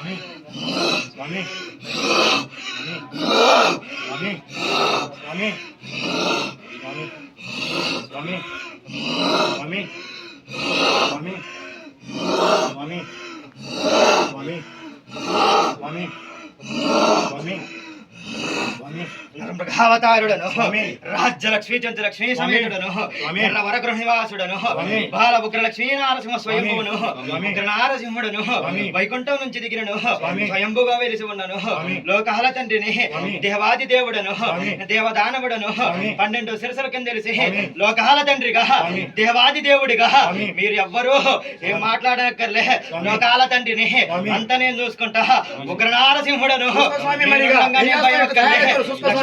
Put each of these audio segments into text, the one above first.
아멘 아멘 아멘 아멘 శ్రీకారుడను రాజ్యలక్ష్మి చంద్రలక్ష్మి సమేతుడను. ఎర్రవర గృహనివాసుడను బాల ఉగ్ర లక్ష్మీ నారసింహ స్వయంభువును. నారసింహుడను వైకుంఠం నుంచి దిగినను. స్వయంభుగా వెలిసి ఉన్నను. లోకాల తండ్రిని. దేవాది దేవుడను. దేవదానవుడను. పన్నెండు సిరసల కింద తెలిసి లోకాల తండ్రిగా దేవాది దేవుడిగా మీరు ఎవ్వరూ ఏం మాట్లాడక్కర్లే. లోకాల తండ్రిని అంత నేను చూసుకుంటా. ఉగ్ర నారసింహుడను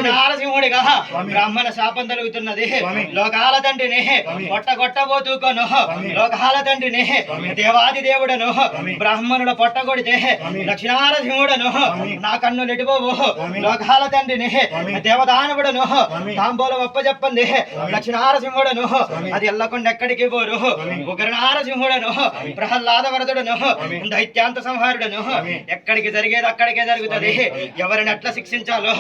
నారసింహుడిగా బ్రాహ్మణ శాపం తొలుగుతున్నది. లోకాల తండ్రిని పొట్ట కొట్టబోతుకోను లోకాల తండ్రిని దేవాది దేవుడను బ్రాహ్మణుల పొట్ట కొడితే దక్షిణారసింహుడను నా కన్ను నెటిపోవు లోకాల తండ్రిని దేవదానవుడను తాంబూలం అప్పచెప్పంది దక్షిణారసింహుడను అది ఎల్లకుండా ఎక్కడికి పోరు. ఉగ్రనారసింహుడను ప్రహ్లాద వరదుడను దైత్యాంత సంహారుడను ఎక్కడికి జరిగేది అక్కడికే జరుగుతుంది. ఎవరిని ఎట్లా శిక్షించాలో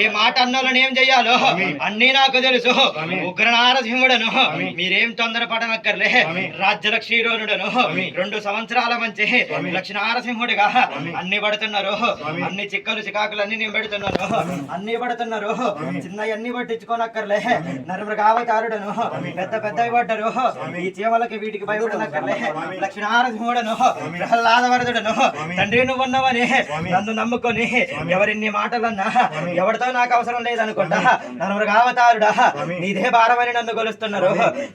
ఏ మాట అన్నోళ్ళని ఏం చెయ్యాలి? విషయాలు అన్ని నాకు తెలుసు. ఉగ్రనారసింహుడను. మీరేం తొందర పడనక్కర్లే రాజ్యలక్ష్మి రోనుడను రెండు సంవత్సరాల మంచి లక్ష్మీ నారసింహుడిగా అన్ని పడుతున్నారు. అన్ని చిక్కలు చికాకులు అన్ని నేను పెడుతున్నాను. అన్ని పడుతున్నారు. చిన్న అన్ని పట్టించుకోనక్కర్లే. నరమృగావతారుడను. పెద్ద పెద్దవి పడ్డరు. ఈ చీమలకి వీటికి భయపడనక్కర్లే. లక్ష్మీ నారసింహుడను ప్రహ్లాదవరదుడను. తండ్రి నువ్వు నువ్వున్నావని నన్ను నమ్ముకొని ఎవరిన్ని మాటలన్నా ఎవరితో నాకు అవసరం లేదనుకుంటా. నరుమృగావతారుడా. నీదే భారమని నన్ను కొలుస్తున్నారు.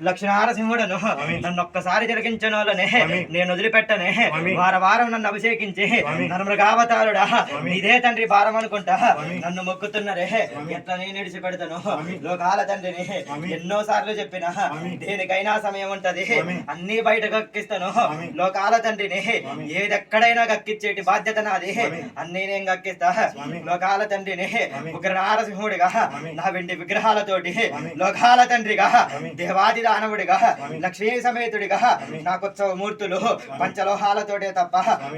లక్ష్మీనారసింహుడను. నన్ను ఒక్కసారి జరిగించిన వాళ్ళనే స్వామి. నేను వదిలిపెట్టనే. వార వారం నన్ను అభిషేకించి. నరుమృగావతారుడా. నీదే తండ్రి భారం అనుకుంటా. నన్ను మొక్కుతున్నారే. ఎట్లా నేను విడిచిపెడతాను స్వామి. లోకాల తండ్రిని. ఎన్నో సార్లు చెప్పిన. దేనికైనా సమయం ఉంటది. అన్ని బయట కక్కిస్తాను. లోకాల తండ్రిని. ఏదెక్కడైనా కక్కిచ్చేటి బాధ్యత నాది. అన్ని నేను కక్కిస్తా. లోకాల తండ్రిని. ఉగ్ర నారసింహుడిగా. నా వెండి విగ్రహాలతోటి. లోకాల తండ్రిగా. దేవాది దానవుడిగా. లక్ష్మీ సమేతుడిగా నాకొచ్చవ మూర్తులు పంచలోహాలతోటే తప్ప.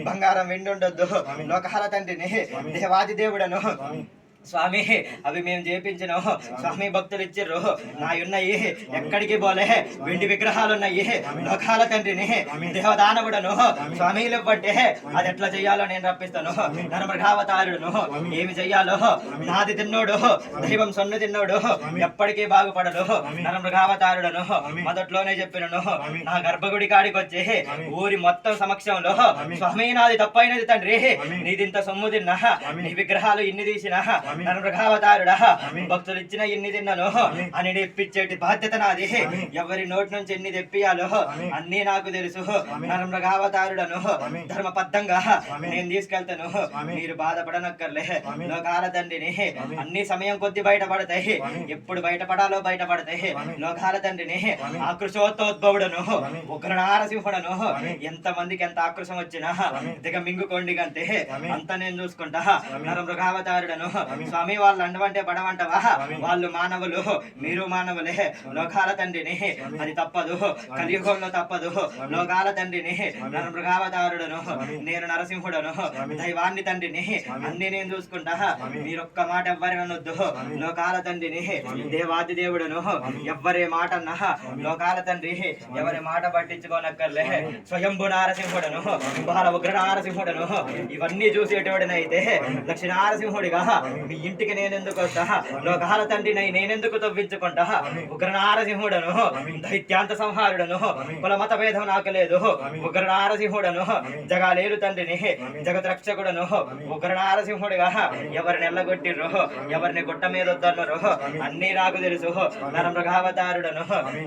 బంగారం వెండి ఉండొద్దు స్వామి. లోకాల తండ్రిని. దేవాది దేవుడను స్వామి అవి మేము చేపించిన. స్వామి. భక్తులు ఇచ్చిర్రు. నా ఉన్నాయి ఎక్కడికి పోలే. వెండి విగ్రహాలు ఉన్నాయి లోకాల తండ్రిని దేవదానవుడను స్వామిలు ఇవ్వంటే అది ఎట్లా చెయ్యాలో నేను రప్పిస్తాను. నరమృగావతారుడును ఏమి చెయ్యాలో నాది తిన్నోడు దైవం సొన్ను తిన్నోడు ఎప్పటికీ బాగుపడడు నరమృగావతారుడను మొదట్లోనే చెప్పినను. నా గర్భగుడి కాడికి వచ్చి ఊరి మొత్తం సమక్షంలో స్వామి. నాది తప్పైనది తండ్రి. నీదింత సొమ్ము తిన్నా నీ విగ్రహాలు ఇన్ని తీసినా నరమృగావతారుడా భక్తులు ఇచ్చిన ఇన్ని తిన్నాను అని ఇప్పించేటి బాధ్యత నాది. ఎవరి నోటి నుంచి ఎన్ని తెప్పియాలో అన్ని నాకు తెలుసు. నరమృగావతారుడను ధర్మబద్ధంగా నేను తీసుకెళ్తాను. మీరు బాధపడనక్కర్లే. లోకాల తండ్రిని అన్ని సమయం కొద్ది బయటపడతాయి. ఎప్పుడు బయటపడాలో బయటపడతాయి. లోకాల తండ్రిని ఆకృషోత్తోద్భవుడను ఉగ్ర నారసింహుడను ఎంత మందికి ఎంత ఆకృషం వచ్చినా దిగ మింగుకోండి కంటే అంత నేను చూసుకుంటా. నరమృగావతారుడను స్వామి. వాళ్ళు అండవంటే పడవంటవా వాళ్ళు మానవులు మీరు మానవులే. లోకాల తండ్రిని అది తప్పదు. కలియుగంలో తప్పదు. లోకాల తండ్రిని నరమృగావతారుడను నేను నరసింహుడను దైవాన్ని తండ్రిని అన్ని నేను చూసుకుంటా. మీరొక్క మాట ఎవ్వరి అనొద్దు లోకాల తండ్రిని దేవాది దేవుడను ఎవ్వరి మాట అన్నా లోకాల తండ్రి ఎవరి మాట పట్టించుకోనక్కర్లే. స్వయంభు నారసింహుడను బాల ఉగ్ర నారసింహుడను ఇవన్నీ చూసేటోడినైతే లక్ష్మీ నారసింహుడిగా మీ ఇంటికి నేనెందుకు వస్తా లోకాల తండ్రినై నేనెందుకు తవ్వించుకుంటా ఉగ్ర నారసింహుడను దైత్యాంత సంహారుడను కుల మత భేదం నాకు లేదు. ఉగ్ర నారసింహుడను జగాలేలు తండ్రిని జగత్ రక్షకుడను ఉగ్ర నారసింహుడిగా ఎవరిని ఎల్లగొట్టిర్రు ఎవరిని గుట్ట మీద వద్దన్నారు అన్ని నాకు తెలుసు. నరమృగావతారుడను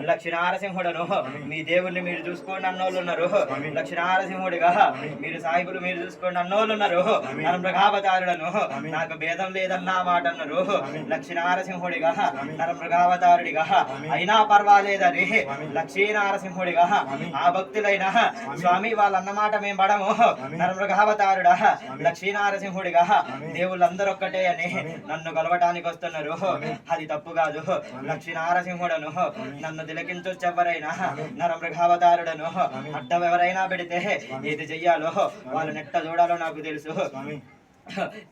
లక్ష్మీ నారసింహుడను మీ దేవుణ్ణి మీరు చూసుకోండి అన్నోళ్ళు ఉన్నారు లక్ష్మీ నారసింహుడిగా మీరు సాయిబులు మీరు చూసుకోండి అన్నోళ్ళు ఉన్నారు నరమృగావతారుడను నాకు భేదం లేదు పర్వాలేదన్నా మాట అన్నారు లక్ష్మీనారసింహుడిగా నరమృగావతారుడిగా అయినా పర్వాలేదని లక్ష్మీనారసింహుడిగా ఆ భక్తులైన స్వామి వాళ్ళన్నమాట మేము పడము. నరమృగావతారుడా లక్ష్మీనారసింహుడిగా దేవుళ్ళందరూ ఒక్కటే అని నన్ను కలవటానికి వస్తున్నారు అది తప్పు కాదు లక్ష్మీనారసింహుడను నన్ను తిలకించొచ్చు ఎవరైనా నరమృగావతారుడను అడ్డం ఎవరైనా పెడితే ఏది చెయ్యాలో వాళ్ళు నెట్ట చూడాలో నాకు తెలుసు.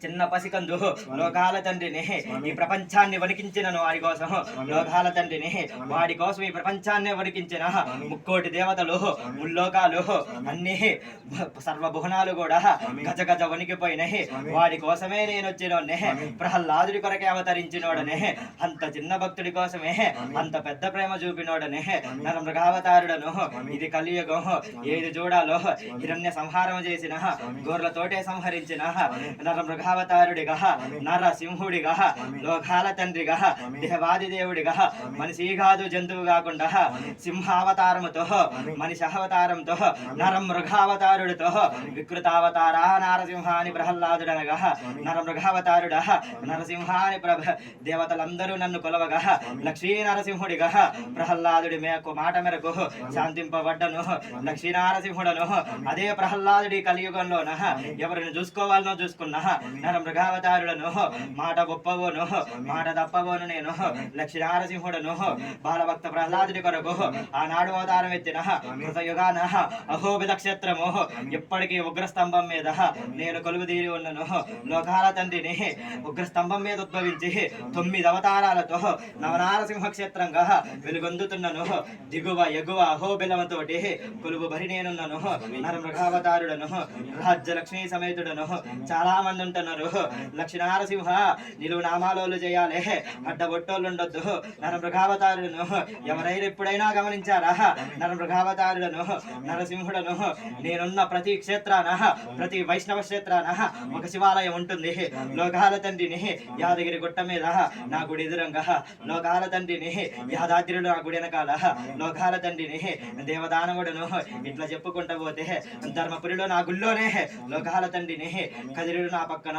చిన్న పసికందు లోకాల తండ్రిని ఈ ప్రపంచాన్ని వణికించిన వాడి కోసం లోకాల తండ్రిని వాడి కోసం ఈ ప్రపంచాన్ని వణికించిన ముక్కోటి దేవతలు ముల్లోకాలు అన్ని సర్వభువనాలు కూడా గజ గజ వణికిపోయినాయి. వాడి కోసమే నేను వచ్చినోడ్నే ప్రహ్లాదుడి కొరకే అవతరించినోడనే అంత చిన్న భక్తుడి కోసమే అంత పెద్ద ప్రేమ చూపినోడనే నరమృగావతారుడను ఇది కలియుగం ఏది చూడాలో హిరణ్య సంహారం చేసిన గోర్లతోటే సంహరించిన నరమృగావతారుడిగా నరసింహుడిగా లోకాల తండ్రిగా దేవుడిగా మనిషి కాదు జంతువు కాకుండా సింహావతారముతో మనిషి అవతారంతో నరమృగావతారుడితో వికృతావతార నారసింహాని ప్రహ్లాదుడనగా నరమృగావతారుడ నరసింహాని ప్రభ దేవతలందరూ నన్ను కొలవగా లక్ష్మీ నరసింహుడిగా ప్రహ్లాదుడి మేరకు మాట మేరకు శాంతింపబడ్డను లక్ష్మీ నరసింహుడను అదే ప్రహ్లాదుడి కలియుగంలోన ఎవరిని చూసుకోవాలనో చూసుకున్నా నరమృగావతారుడను మాట గొప్పవోను మాట తప్పవోను నేను లక్ష్మీ నరసింహుడను బాలభక్త ప్రహ్లాదుడి కొరకు ఆనాడు అవతారం ఎత్తిన కృతయుగాన అహోబి నక్షత్రము ఎప్పటికీ ఉగ్రస్తంభం మీద నేను కొలువు తీరి ఉన్నను లోకాల తండ్రిని ఉగ్రస్తంభం మీద ఉద్భవించి తొమ్మిది అవతారాలతో నవనారసింహ క్షేత్రంగా వెలుగొందుతున్నను. దిగువ ఎగువ అహోబిలమతోటి కొలువు బరి నేనున్నను నరమృగావతారుడను రాజ్య లక్ష్మీ సమేతుడను చాలా మంది ఉంటున్నారు. లక్ష్మీనారసింహ నిలువు నామాలోలు చేయాలి. అడ్డబొట్టోళ్ళు ఉండొద్దు నరమృగావతారులను ఎవరైనా ఎప్పుడైనా గమనించారా? నరమృగావతారులను నరసింహుడను నేనున్న ప్రతి క్షేత్రాన ప్రతి వైష్ణవ క్షేత్రాన ఒక శివాలయం ఉంటుంది. లోకాల తండ్రిని యాదగిరి గుట్ట మీద నా గుడి ఎదురంగా లోకాల తండ్రిని యాదాద్రిడు నా గుడి వెనకాల లోకాల తండ్రిని దేవదానవుడును ఇట్లా చెప్పుకుంటా పోతే ధర్మపురిలో నా గుళ్ళోనే లోకాల తండ్రిని నా పక్కన.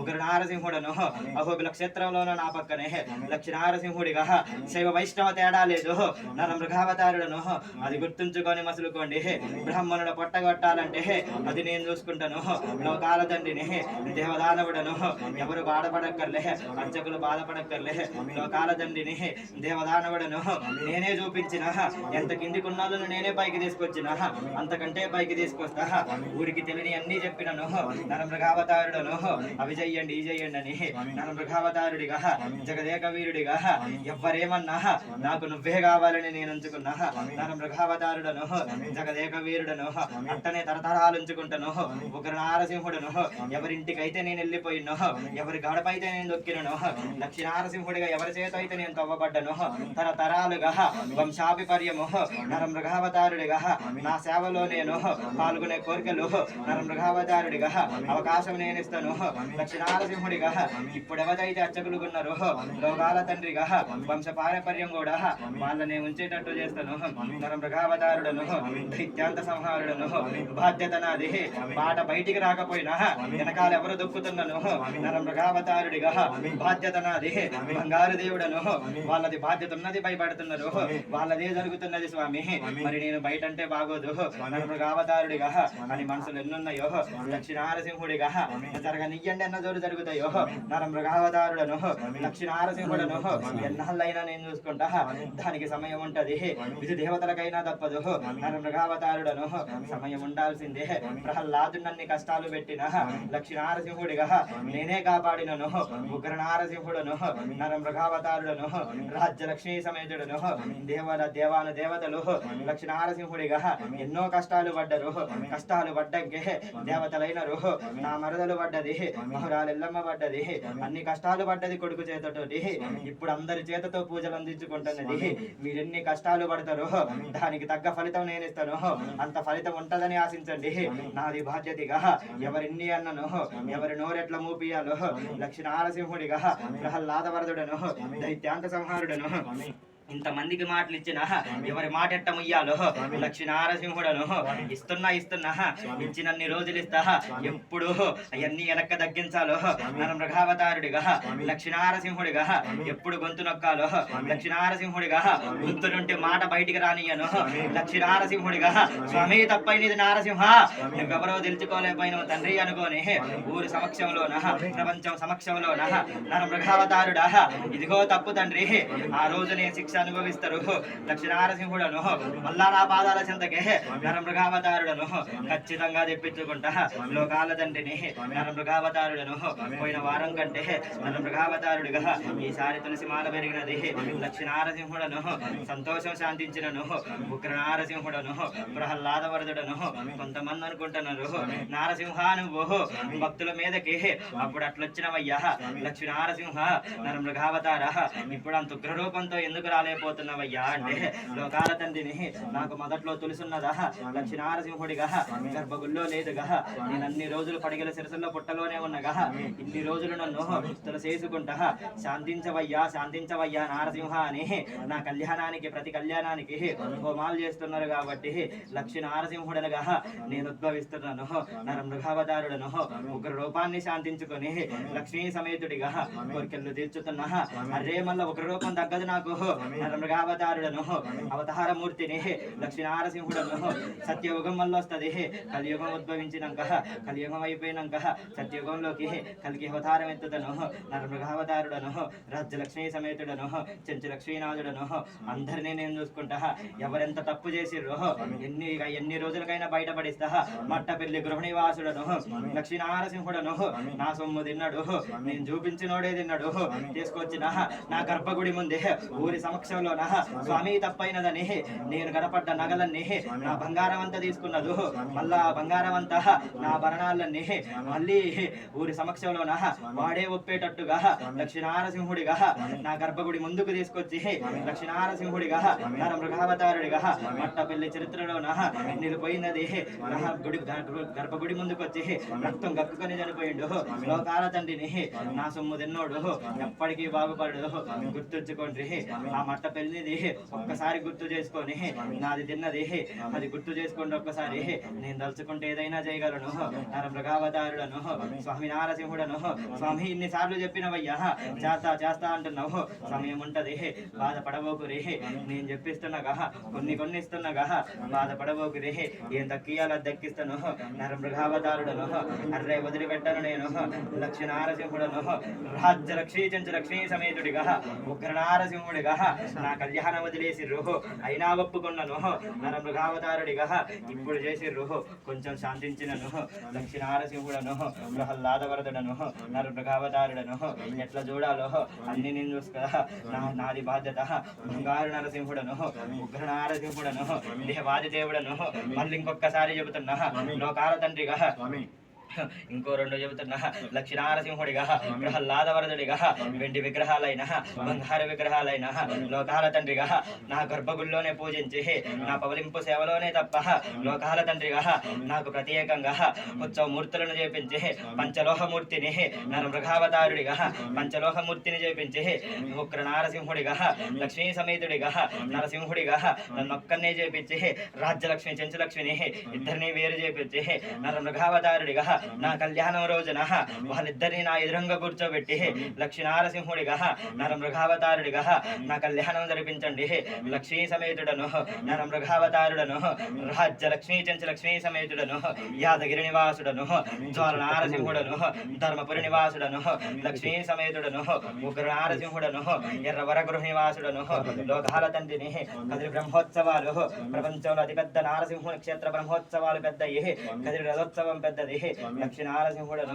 ఉగ్ర నారసింహుడను. అహోబిల క్షేత్రంలోనూ నా పక్కనే. లక్ష నారసింహుడిగా. శైవ వైష్ణవ తేడా లేదు. నర మృగావతారుడను. అది గుర్తుంచుకొని మసులుకోండి. బ్రాహ్మణుడు పొట్టగొట్టాలంటే అది నేను చూసుకుంటాను. లోకాల తండ్రిని దేవదానవుడను. ఎవరు బాధపడక్కర్లే. అర్చకులు బాధపడక్కర్లే. లోకాల తండ్రిని దేవదానవుడను. నేనే చూపించిన. ఎంత కిందికి ఉన్నాలను నేనే పైకి తీసుకొచ్చిన. అంతకంటే పైకి తీసుకొస్తా. ఊరికి తెలియని అన్ని చెప్పినను. నరమృగావతారుడను అవి చెయ్యండి ఈ చెయ్యండి అని నరమృగావతారుడిగా జగదేక వీరుడిగా ఎవ్వరేమన్నా నాకు నువ్వే కావాలని నేను ఉంచుకున్నా నరమృగావతారుడను జగదేక వీరుడను అట్టనే తరతరాలు ఉంచుకుంటాను. ఒకరు నారసింహుడను ఎవరింటికైతే నేను వెళ్ళిపోయినో ఎవరి గడపైతే నేను దొక్కినను లక్ష్మీ నారసింహుడిగా ఎవరి చేత అయితే నేను తవ్వబడ్డను తరతరాలుగా వంశాభిపర్యము నరమృగావతారుడిగా నా సేవలో నేను పాల్గొనే కోరికలు నరమృగావతారుడిగా అవకాశం నేను ఇస్తాను లక్ష్మీ నారసింహుడిగా ఇప్పుడు ఎవరైతే అర్చకులు ఉన్నారో లోకాల తండ్రిగా వంశ పారపర్యం కూడా వాళ్ళని ఉంచేటట్టు చేస్తాను. నరమృగావతారుడను దైత్యాంత సంహారుడను బాధ్యత నాది మాట బయటికి రాకపోయినా వెనకాల ఎవరు దొక్కుతున్నాను? నరమృగావతారుడిగా బాధ్యత నాది బంగారు దేవుడను వాళ్ళది బాధ్యత ఉన్నది భయపడుతున్నారు వాళ్ళదే జరుగుతున్నది స్వామి. మరి నేను బయట అంటే బాగోదు నరమృగావతారుడిగా అని మనసులు ఎన్నున్నాయో లక్ష్మీ నారసింహుడిగా జరగనియ్యండి అన్న జోరు జరుగుతాయో. నరమృగావతారుడను లక్ష్మీ నారసింహుడను ఎన్నాళ్ళైనా నేను చూసుకుంటా. దానికి సమయం ఉంటది. ఇది దేవతలకైనా తప్పదు. నరమృగావతారుడను సమయం ఉండాల్సిందే. ప్రహ్లాదునన్ని కష్టాలు పెట్టిన లక్ష్మీ నారసింహుడిగా నేనే కాపాడినను. ఉగ్ర నారసింహుడను నరమృగావతారుడను రాజ్య లక్ష్మీ సమేతుడను దేవల దేవాల దేవతలు లక్ష్మీ నారసింహుడిగా ఎన్నో కష్టాలు పడ్డరు. కష్టాలు పడ్డంకే దేవతలైనరు. నా మరదలు పడ్డది. మహురాలెల్లమ్మ పడ్డది. అన్ని కష్టాలు పడ్డది కొడుకు చేతతోటి ఇప్పుడు అందరి చేతతో పూజలు అందించుకుంటున్నది. మీరెన్ని కష్టాలు పడతారో దానికి తగ్గ ఫలితం నేను ఇస్తాను. అంత ఫలితం ఉంటదని ఆశించండి. నాది బాధ్యతగా ఎవరిన్ని అన్నను ఎవరి నోరెట్ల మూపియాలో లక్ష్మీ నారసింహుడిగా ప్రహ్లాద వరదుడను దైత్యాంత సంహారుడను ఇంతమందికి మాటలు ఇచ్చిన ఎవరి మాట ఎట్ట ముయ్యాలో లక్ష్మీ నారసింహుడను ఇస్తున్నా ఇస్తున్నా. ఇచ్చినన్ని రోజులు ఇస్తా ఎప్పుడు అవన్నీ వెనక్క తగ్గించాలో నరం మృగావతారుడిగా లక్ష్మీ నారసింహుడిగా ఎప్పుడు గొంతు నొక్కాలో? లక్ష్మీ నారసింహుడిగా గొంతు నుండి మాట బయటికి రానియను లక్ష్మీ నారసింహుడిగా స్వామి. తప్పైనది నారసింహ. నువ్వెవరో తెలుసుకోలేకపోయిన తండ్రి అనుకోని ఊరి సమక్షంలోన ప్రపంచం సమక్షంలోన నర మృగావతారుడా ఇదిగో తప్పు తండ్రి. ఆ రోజు నేను శిక్ష అనుభవిస్తారు. లక్ష్మీ నారసింహుడను మళ్ళా నా పాదాల చెంతకే నర మృగావతారుడను ఖచ్చితంగా తెప్పించుకుంటా. లోకాల తండ్రిని నర మృగావతారుడను పోయిన వారం కంటే నర మృగావతారుడిగా ఈసారి తులసి మాల పెరిగినది లక్ష్మీ నారసింహుడను సంతోషం శాంతించినను. ఉగ్ర నారసింహుడను ప్రహ్లాద వరదుడను కొంతమంది అనుకుంటున్నారు నారసింహ నువ్వు భక్తుల మీదకి అప్పుడు అట్లొచ్చినవయ్యా లక్ష్మీ నారసింహ నర మృగావతార ఇప్పుడు అంత ఉగ్ర రూపంతో ఎందుకు రాలేకపోతున్నావయ్యా అంటే లోకాల తండ్రిని నాకు మొదట్లో తులుసున్నదా? లక్ష్మీ నారసింహుడిగా గర్భగుల్లో లేదుగా నేను అన్ని రోజులు పడిగల శిరసుల్లో పుట్టలోనే ఉన్నగా ఇన్ని రోజులు నన్ను తులసేసుకుంటా శాంతించవయ్యా శాంతించవయ్యా నారసింహ అని నా కళ్యాణానికి ప్రతి కళ్యాణానికి హోమాలు చేస్తున్నారు కాబట్టి లక్ష్మీ నారసింహుడనగా నేను ఉద్భవిస్తున్నాను. నర మృగావతారుడను ఉగ్ర రూపాన్ని శాంతించుకొని లక్ష్మీ సమేతుడిగా కోరికలు తీర్చుతున్నా. అరే మళ్ళా ఒక రూపం తగ్గదు నాకు. మృగావతారుడను అవతార మూర్తిని లక్ష్మీ నారసింహుడను సత్యయుగం వల్ల వస్తుంది కలియుగం ఉద్భవించినాక కలియుగం అయిపోయినాక సత్యయుగంలోకి కలికి అవతారం ఎత్తుదను నరమృగావతారుడను రాజ్యలక్ష్మీ సమేతుడను చెంచులక్ష్మీనాథుడను అందరినీ నేను చూసుకుంటా. ఎవరెంత తప్పు చేసిర్రో ఎన్ని ఎన్ని రోజులకైనా బయటపడిస్తా. మట్ట పెళ్ళి గృహనివాసుడను లక్ష్మీ నారసింహుడను నా సొమ్ము తిన్నాడు నేను చూపించినోడే తిన్నాడు. తీసుకొచ్చిన నా గర్భగుడి ముందే ఊరి సమ నా స్వామి. తప్పైనదని నేను గడపడ్డ నగలన్నీ నా బంగారం అంతా తీసుకున్నదు మళ్ళా బంగారం అంతా నా భరణాలన్నీ మళ్ళీ ఊరి సమక్షంలో నా వాడే ఒప్పేటట్టుగా లక్ష్మీనారసింహుడిగా నా గర్భగుడి ముందుకు తీసుకొచ్చి లక్ష్మీనారసింహుడిగా నర మృగావతారుడిగా మట్ట పెళ్ళి చరిత్రలో నా నిలిపోయినది నా గుడి గర్భ- గర్భగుడి ముందుకు వచ్చి రక్తం గక్కుకొని చనిపోయిండు. లోకాల తండ్రిని నా సొమ్ము తిన్నోడు ఎప్పటికీ బాగుపడు గుర్తుంచుకోండి. ఆ మట్ట పెళ్ళిది ఒక్కసారి గుర్తు చేసుకొని నాది తిన్నది. అది గుర్తు చేసుకోండి ఒక్కసారి. నేను తలుచుకుంటే ఏదైనా చేయగలను. నర మృగావతారుడను. స్వామి. నారసింహుడను. స్వామి. ఇన్ని సార్లు చెప్పినవయ్యా. చేస్తా చేస్తా అంటున్నావు. సమయం ఉంటది. బాధపడబోకు రే నేను చెప్పిస్తున్నాగా కొన్ని కొన్ని ఇస్తున్నాగా బాధపడబోకు రే ఏం దక్కియాలో దక్కిస్తాను. నర మృగావతారుడను. అర్రే వదిలిపెట్టను నేను. లక్ష్మీ నారసింహుడను రాజ్య రక్షించు లక్ష్మీ సమేతుడిగా ఉగ్ర నారసింహుడిగా నా కళ్యాణ వదిలేసిర్రు. అయినా ఒప్పుకున్నను. నర మృగావతారుడిగా ఇప్పుడు చేసిర్రు. కొంచెం శాంతించినను. లక్ష్మీ నారసింహుడను ప్రహ్లాద వరదుడను నర మృగావతారుడను. ఎట్లా చూడాలో? అన్ని నేను చూసుకా నా నాది బాధ్యత. బంగారు నరసింహుడను ఉగ్ర నారసింహుడను దేవాది దేవుడను. మళ్ళీ ఇంకొకసారి చెబుతున్నా. లోకాల తండ్రిగా స్వామి ఇంకో రెండు చెబుతున్నా. లక్ష్మీ నారసింహుడిగా ప్రహ్లాద వరదుడిగా వెండి విగ్రహాలైన బంగారు విగ్రహాలైన లోకాల తండ్రిగా నా గర్భగుల్లోనే పూజించి నా పవలింపు సేవలోనే తప్ప లోకాల తండ్రిగా నాకు ప్రత్యేకంగా ఉత్సవ మూర్తులను చేపించి పంచలోహమూర్తిని నర మృగావతారుడిగా పంచలోహమూర్తిని చేపించి ఉగ్ర నారసింహుడిగా లక్ష్మీ సమేతుడిగా నరసింహుడిగా నన్ను ఒక్కనే చేపించి రాజ్యలక్ష్మి చెంచులక్ష్మిని ఇద్దరిని వేరు చేపించి నర మృగావతారుడిగా నా కళ్యాణం రోజున వాళ్ళిద్దరిని నా ఎదురంగా కూర్చోబెట్టి లక్ష్మీ నారసింహుడిగా నర మృగావతారుడిగా నా కళ్యాణం జరిపించండి. లక్ష్మీ సమేతుడను నర మృగావతారుడను రాజ్య లక్ష్మీ చెంచు లక్ష్మీ సమేతుడను యాదగిరి నివాసుడను జ్వాల నారసింహుడను ధర్మపురి నివాసుడను లక్ష్మీ సమేతుడను ఉగ్ర నారసింహుడను ఎర్రవర గృహ నివాసుడను లోకాల తండ్రిని కదిరి బ్రహ్మోత్సవాలు ప్రపంచంలో అతిపెద్ద నారసింహుని క్షేత్ర బ్రహ్మోత్సవాలు పెద్దయి కదిరి రథోత్సవం పెద్దది లక్ష్మీ నారసింహుడను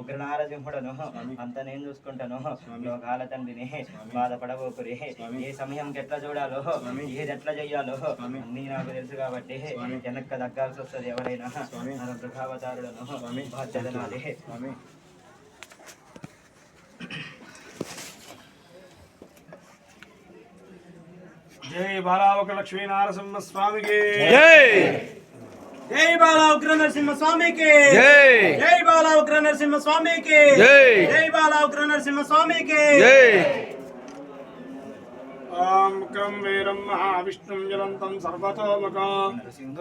ఉగ్ర నారసింహుడను అంత నేను చూసుకుంటాను. లోకాల తండ్రిని బాధపడబోకురి. ఏ సమయంకి ఎట్లా చూడాలో ఏది ఎట్లా చెయ్యాలో అన్నీ నాకు తెలుసు కాబట్టి వెనక్క దక్కాల్సి వస్తుంది ఎవరైనా. మన మృగావతారుడను బాధ్యత నాది. స్వామి. జై బాలావక లక్ష్మీ నారసింహ స్వామికి. జై! జై బాల ఉగ్ర నరసింహ స్వామికి జై. జై బాల ఉగ్ర నరసింహ స్వామికి జై. జై బాల ఉగ్ర నరసింహ స్వామికి జై. ఓం క్రౌ వీరం మహావిష్ణుం జ్వలంతం సర్వతోముఖం. నృసింహ